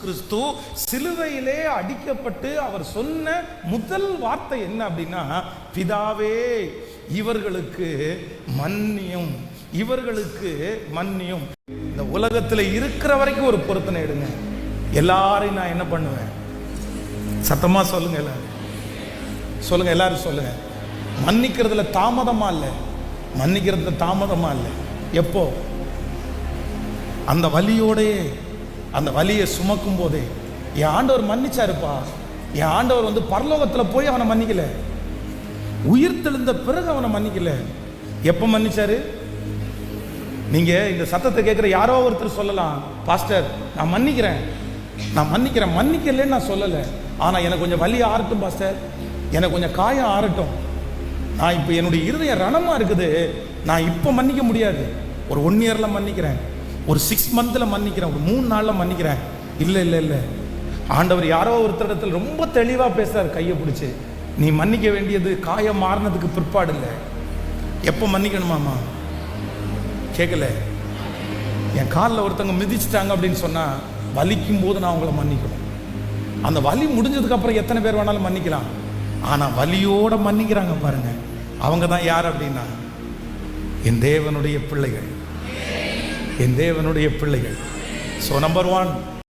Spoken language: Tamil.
கிறிஸ்து சிலுவையிலே அடிக்கப்பட்டு அவர் சொன்ன முதல் வார்த்தை என்ன அப்படின்னா பிதாவே இவர்களுக்கு மன்னியும் இவர்களுக்கு மன்னியும். இந்த உலகத்துல இருக்கிற வரைக்கும் ஒரு பொருத்தனை எடுங்க. எல்லாரையும் நான் என்ன பண்ணுவேன்? சத்தமா சொல்லுங்க எல்லாரும். சொல்லுங்க எல்லாரும் சொல்லுங்க. மன்னிக்கிறதுல தாமதமா இல்லை. மன்னிக்கிறதுல தாமதமா இல்லை. எப்போ? அந்த வலியோடையே. அந்த வலியை சுமக்கும் போதே என் ஆண்டவர் மன்னிச்சாருப்பா. என் ஆண்டவர் வந்து பரலோகத்தில் போய் அவனை மன்னிக்கல. உயிர் தெழுந்த பிறகு அவனை மன்னிக்கல. எப்போ மன்னிச்சாரு? நீங்க இந்த சத்தத்தை கேட்குற யாரோ ஒருத்தர் சொல்லலாம். பாஸ்டர் நான் மன்னிக்கிறேன். நான் மன்னிக்கிறேன். மன்னிக்கலன்னு நான் சொல்லலை. ஆனால் எனக்கு கொஞ்சம் வலி ஆறட்டும் பாஸ்டர். எனக்கு கொஞ்சம் காயம் ஆறட்டும். நான் இப்போ என்னுடைய இருதயம் ரணமாக இருக்குது. நான் இப்போ மன்னிக்க முடியாது. ஒரு ஒன் இயரில் மன்னிக்கிறேன். ஒரு சிக்ஸ் மந்தில் மன்னிக்கிறேன் ஒரு மூணு நாளில் மன்னிக்கிறேன். இல்லை இல்லை இல்லை. ஆண்டவர் யாரோ ஒருத்தரிடத்தில் ரொம்ப தெளிவாக பேசுகிறார் கையை பிடிச்சி. நீ மன்னிக்க வேண்டியது காயம் மாறினதுக்கு பிற்பாடு இல்லை. எப்போ மன்னிக்கணுமாமா கேட்கல என் காலில் ஒருத்தவங்க மிதிச்சிட்டாங்க அப்படின்னு சொன்னால் வலிக்கும் போது நான் அவங்கள மன்னிக்கணும். அந்த வலி முடிஞ்சதுக்கப்புறம் எத்தனை பேர் வேணாலும் மன்னிக்கலாம். ஆனால் வலியோடு மன்னிக்கிறாங்க பாருங்க. அவங்க தான் யார் அப்படின்னா என் தேவனுடைய பிள்ளைகள். என் தேவனுடைய பிள்ளைகள். So number one